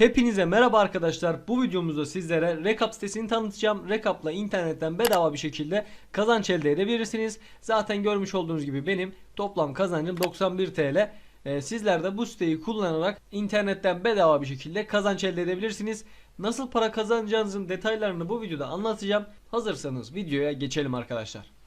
Hepinize merhaba arkadaşlar. Bu videomuzda sizlere Recap sitesini tanıtacağım. Recap'la internetten bedava bir şekilde kazanç elde edebilirsiniz. Zaten görmüş olduğunuz gibi benim toplam kazancım 91 TL. Ee, sizler de bu siteyi kullanarak internetten bedava bir şekilde kazanç elde edebilirsiniz. Nasıl para kazanacağınızın detaylarını bu videoda anlatacağım. Hazırsanız videoya geçelim arkadaşlar.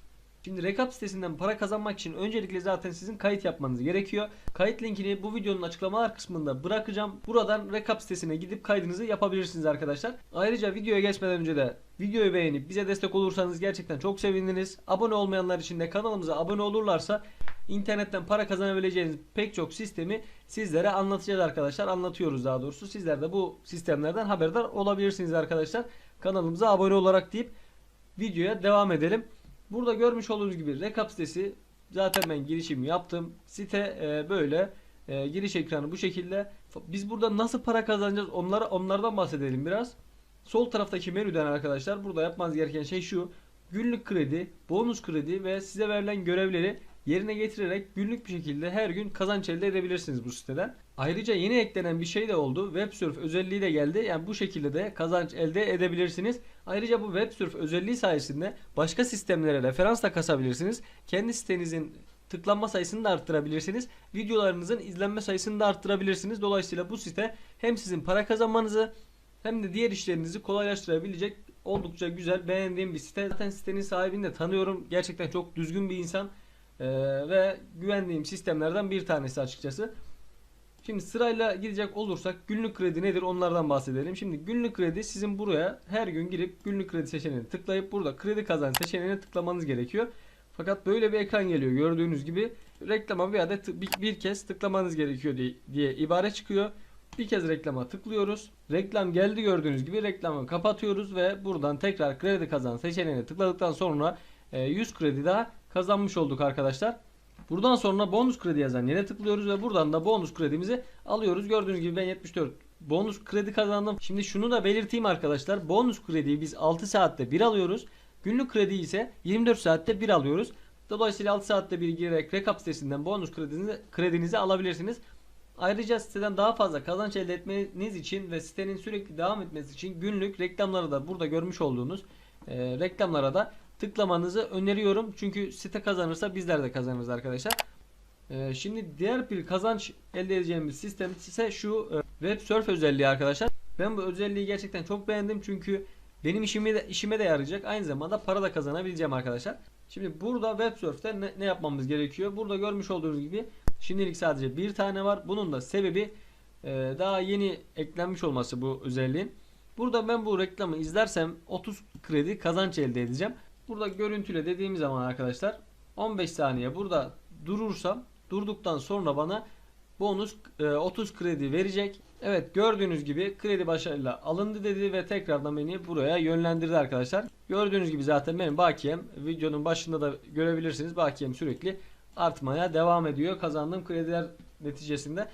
Şimdi Recap sitesinden para kazanmak için öncelikle zaten sizin kayıt yapmanız gerekiyor. Kayıt linkini bu videonun açıklamalar kısmında bırakacağım. Buradan Recap sitesine gidip kaydınızı yapabilirsiniz arkadaşlar. Ayrıca videoya geçmeden önce de videoyu beğenip bize destek olursanız gerçekten çok seviniriz. Abone olmayanlar için de kanalımıza abone olurlarsa internetten para kazanabileceğiniz pek çok sistemi sizlere anlatacağız arkadaşlar. Anlatıyoruz daha doğrusu. Sizler de bu sistemlerden haberdar olabilirsiniz arkadaşlar. Kanalımıza abone olarak deyip videoya devam edelim. Burada görmüş olduğunuz gibi Recap sitesi zaten ben girişimi yaptım. Site e, böyle e, giriş ekranı bu şekilde. Biz burada nasıl para kazanacağız onlara onlardan bahsedelim biraz. Sol taraftaki menüden arkadaşlar burada yapmanız gereken şey şu. Günlük kredi, bonus kredi ve size verilen görevleri yerine getirerek günlük bir şekilde her gün kazanç elde edebilirsiniz bu siteden. Ayrıca yeni eklenen bir şey de oldu. WebSurf özelliği de geldi. Yani bu şekilde de kazanç elde edebilirsiniz. Ayrıca bu WebSurf özelliği sayesinde başka sistemlere referans da kasabilirsiniz. Kendi sitenizin tıklanma sayısını da arttırabilirsiniz. Videolarınızın izlenme sayısını da arttırabilirsiniz. Dolayısıyla bu site hem sizin para kazanmanızı hem de diğer işlerinizi kolaylaştırabilecek oldukça güzel beğendiğim bir site. Zaten sitenin sahibini de tanıyorum. Gerçekten çok düzgün bir insan Ee, ve güvendiğim sistemlerden bir tanesi açıkçası. Şimdi sırayla gidecek olursak günlük kredi nedir onlardan bahsedelim. Şimdi günlük kredi sizin buraya her gün girip günlük kredi seçeneğini tıklayıp burada kredi kazan seçeneğine tıklamanız gerekiyor. Fakat böyle bir ekran geliyor gördüğünüz gibi reklama bir adet bir, bir kez tıklamanız gerekiyor diye, diye ibare çıkıyor. Bir kez reklama tıklıyoruz. Reklam geldi gördüğünüz gibi reklamı kapatıyoruz ve buradan tekrar kredi kazan seçeneğine tıkladıktan sonra e, 100 kredi daha kazanmış olduk arkadaşlar. Buradan sonra bonus kredi yazan yere tıklıyoruz ve buradan da bonus kredimizi alıyoruz. Gördüğünüz gibi ben 74 bonus kredi kazandım. Şimdi şunu da belirteyim arkadaşlar. Bonus krediyi biz 6 saatte bir alıyoruz. Günlük kredi ise 24 saatte bir alıyoruz. Dolayısıyla 6 saatte bir girerek Recap sitesinden bonus kredinizi, kredinizi alabilirsiniz. Ayrıca siteden daha fazla kazanç elde etmeniz için ve sitenin sürekli devam etmesi için günlük reklamları da burada görmüş olduğunuz e, reklamlara da tıklamanızı öneriyorum. Çünkü site kazanırsa bizler de kazanırız arkadaşlar. Ee, şimdi diğer bir kazanç elde edeceğimiz sistem ise şu e, web surf özelliği arkadaşlar. Ben bu özelliği gerçekten çok beğendim çünkü benim işime de, işime de yarayacak. Aynı zamanda para da kazanabileceğim arkadaşlar. Şimdi burada web surf'te ne, ne yapmamız gerekiyor? Burada görmüş olduğunuz gibi şimdilik sadece bir tane var. Bunun da sebebi e, daha yeni eklenmiş olması bu özelliğin. Burada ben bu reklamı izlersem 30 kredi kazanç elde edeceğim. Burada görüntüle dediğimiz zaman arkadaşlar 15 saniye burada durursam durduktan sonra bana bonus e, 30 kredi verecek. Evet gördüğünüz gibi kredi başarıyla alındı dedi ve tekrardan beni buraya yönlendirdi arkadaşlar. Gördüğünüz gibi zaten benim bakiyem videonun başında da görebilirsiniz. Bakiyem sürekli artmaya devam ediyor. Kazandığım krediler neticesinde.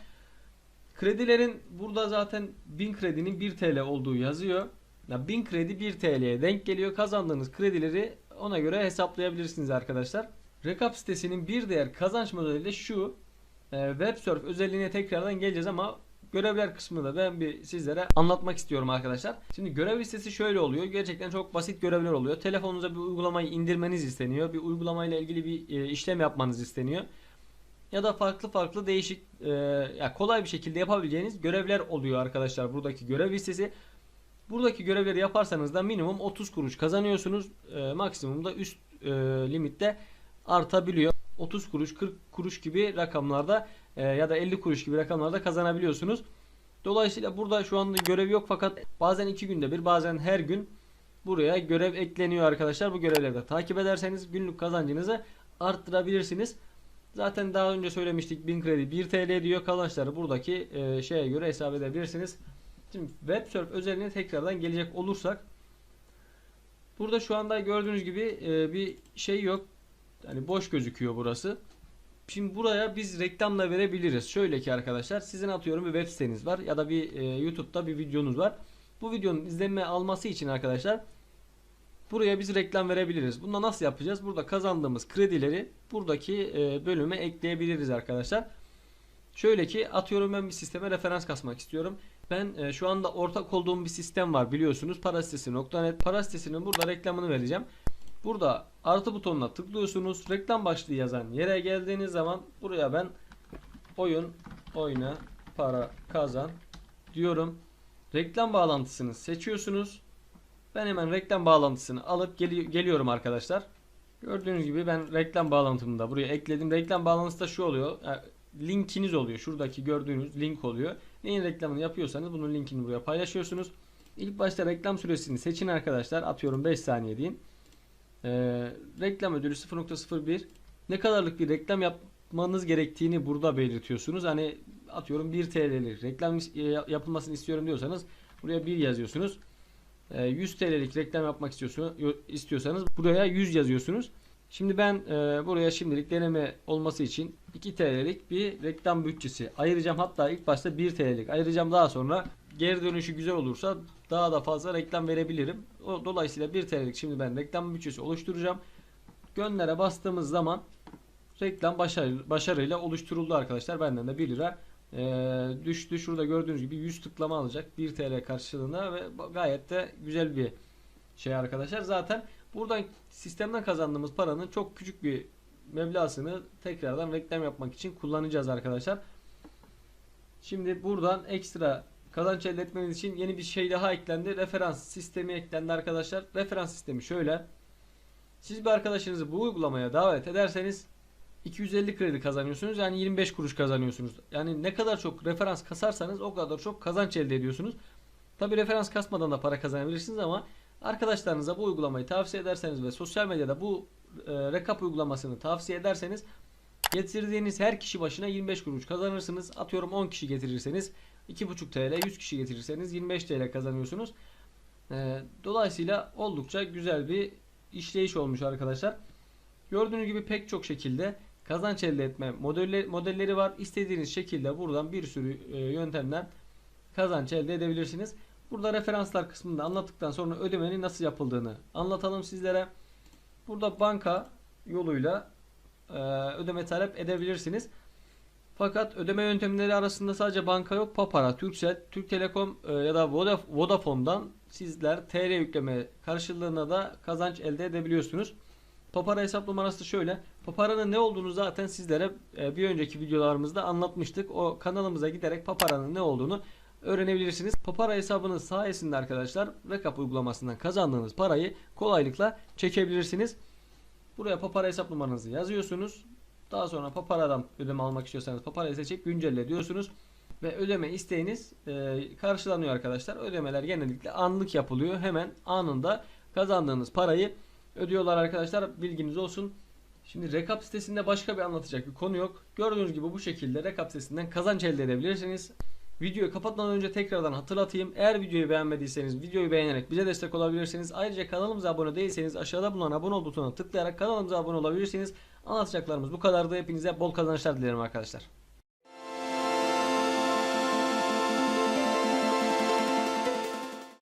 Kredilerin burada zaten 1000 kredinin 1 TL olduğu yazıyor. Ya 1000 kredi 1 TL'ye denk geliyor. Kazandığınız kredileri ona göre hesaplayabilirsiniz arkadaşlar. Recap sitesinin bir diğer kazanç modeli de şu. Ee, WebSurf özelliğine tekrardan geleceğiz ama görevler kısmında ben bir sizlere anlatmak istiyorum arkadaşlar. Şimdi görev listesi şöyle oluyor. Gerçekten çok basit görevler oluyor. Telefonunuza bir uygulamayı indirmeniz isteniyor. Bir uygulamayla ilgili bir e, işlem yapmanız isteniyor. Ya da farklı farklı değişik e, kolay bir şekilde yapabileceğiniz görevler oluyor arkadaşlar. Buradaki görev listesi. Buradaki görevleri yaparsanız da minimum 30 kuruş kazanıyorsunuz. E, maksimum da üst e, limitte artabiliyor. 30 kuruş, 40 kuruş gibi rakamlarda e, ya da 50 kuruş gibi rakamlarda kazanabiliyorsunuz. Dolayısıyla burada şu anda görev yok fakat bazen 2 günde bir bazen her gün buraya görev ekleniyor arkadaşlar. Bu görevleri de takip ederseniz günlük kazancınızı arttırabilirsiniz. Zaten daha önce söylemiştik 1000 kredi 1 TL diyor kazançları buradaki e, şeye göre hesap edebilirsiniz. Şimdi WebSurf özeline tekrardan gelecek olursak burada şu anda gördüğünüz gibi e, bir şey yok. Yani boş gözüküyor burası. Şimdi buraya biz reklamla verebiliriz. Şöyle ki arkadaşlar sizin atıyorum bir web siteniz var ya da bir e, YouTube'da bir videonuz var. Bu videonun izlenme alması için arkadaşlar buraya biz reklam verebiliriz. Bunda nasıl yapacağız? Burada kazandığımız kredileri buradaki e, bölüme ekleyebiliriz arkadaşlar. Şöyle ki atıyorum ben bir sisteme referans kasmak istiyorum. Ben e, şu anda ortak olduğum bir sistem var biliyorsunuz. Parasitesi.net. Parasitesinin burada reklamını vereceğim. Burada artı butonuna tıklıyorsunuz. Reklam başlığı yazan yere geldiğiniz zaman buraya ben oyun, oyna, para, kazan diyorum. Reklam bağlantısını seçiyorsunuz. Ben hemen reklam bağlantısını alıp geli- geliyorum arkadaşlar. Gördüğünüz gibi ben reklam bağlantımı da buraya ekledim. Reklam bağlantısı da şu oluyor. Yani linkiniz oluyor. Şuradaki gördüğünüz link oluyor. Neyin reklamını yapıyorsanız bunun linkini buraya paylaşıyorsunuz. İlk başta reklam süresini seçin arkadaşlar. Atıyorum 5 saniye deyin. Ee, reklam ödülü 0.01 ne kadarlık bir reklam yapmanız gerektiğini burada belirtiyorsunuz. Hani atıyorum 1 TL'lik reklam e, yapılmasını istiyorum diyorsanız buraya 1 yazıyorsunuz. Ee, 100 TL'lik reklam yapmak istiyorsanız buraya 100 yazıyorsunuz. Şimdi ben e, buraya şimdilik deneme olması için 2 TL'lik bir reklam bütçesi ayıracağım. Hatta ilk başta 1 TL'lik ayıracağım. Daha sonra geri dönüşü güzel olursa daha da fazla reklam verebilirim. O, dolayısıyla 1 TL'lik şimdi ben reklam bütçesi oluşturacağım. Göndere bastığımız zaman reklam başarı, başarıyla oluşturuldu arkadaşlar. Benden de 1 lira e, düştü. Şurada gördüğünüz gibi 100 tıklama alacak 1 TL karşılığında ve gayet de güzel bir şey arkadaşlar. Zaten buradan sistemden kazandığımız paranın çok küçük bir meblağını tekrardan reklam yapmak için kullanacağız arkadaşlar. Şimdi buradan ekstra kazanç elde etmeniz için yeni bir şey daha eklendi. Referans sistemi eklendi arkadaşlar. Referans sistemi şöyle. Siz bir arkadaşınızı bu uygulamaya davet ederseniz 250 kredi kazanıyorsunuz. Yani 25 kuruş kazanıyorsunuz. Yani ne kadar çok referans kasarsanız o kadar çok kazanç elde ediyorsunuz. Tabi referans kasmadan da para kazanabilirsiniz ama arkadaşlarınıza bu uygulamayı tavsiye ederseniz ve sosyal medyada bu e, rekap uygulamasını tavsiye ederseniz getirdiğiniz her kişi başına 25 kuruş kazanırsınız. Atıyorum 10 kişi getirirseniz 2,5 TL, 100 kişi getirirseniz 25 TL kazanıyorsunuz. E, dolayısıyla oldukça güzel bir işleyiş olmuş arkadaşlar. Gördüğünüz gibi pek çok şekilde kazanç elde etme modelleri, modelleri var. İstediğiniz şekilde buradan bir sürü e, yöntemden kazanç elde edebilirsiniz. Burada referanslar kısmında anlattıktan sonra ödemenin nasıl yapıldığını anlatalım sizlere. Burada banka yoluyla e, ödeme talep edebilirsiniz. Fakat ödeme yöntemleri arasında sadece banka yok. Papara, Turkcell, Türk Telekom e, ya da Vodaf- Vodafone'dan sizler TL yükleme karşılığında da kazanç elde edebiliyorsunuz. Papara hesap numarası şöyle. Papara'nın ne olduğunu zaten sizlere e, bir önceki videolarımızda anlatmıştık. O kanalımıza giderek Papara'nın ne olduğunu öğrenebilirsiniz. Papara hesabının sayesinde arkadaşlar Recap uygulamasından kazandığınız parayı kolaylıkla çekebilirsiniz. Buraya Papara hesap numaranızı yazıyorsunuz. Daha sonra Papara'dan ödeme almak istiyorsanız Papara'yı seçip güncelle diyorsunuz. Ve ödeme isteğiniz e, karşılanıyor arkadaşlar. Ödemeler genellikle anlık yapılıyor. Hemen anında kazandığınız parayı ödüyorlar arkadaşlar. Bilginiz olsun. Şimdi Recap sitesinde başka bir anlatacak bir konu yok. Gördüğünüz gibi bu şekilde Recap sitesinden kazanç elde edebilirsiniz. Videoyu kapatmadan önce tekrardan hatırlatayım. Eğer videoyu beğenmediyseniz videoyu beğenerek bize destek olabilirsiniz. Ayrıca kanalımıza abone değilseniz aşağıda bulunan abone ol butonuna tıklayarak kanalımıza abone olabilirsiniz. Anlatacaklarımız bu kadardı. Hepinize bol kazançlar dilerim arkadaşlar.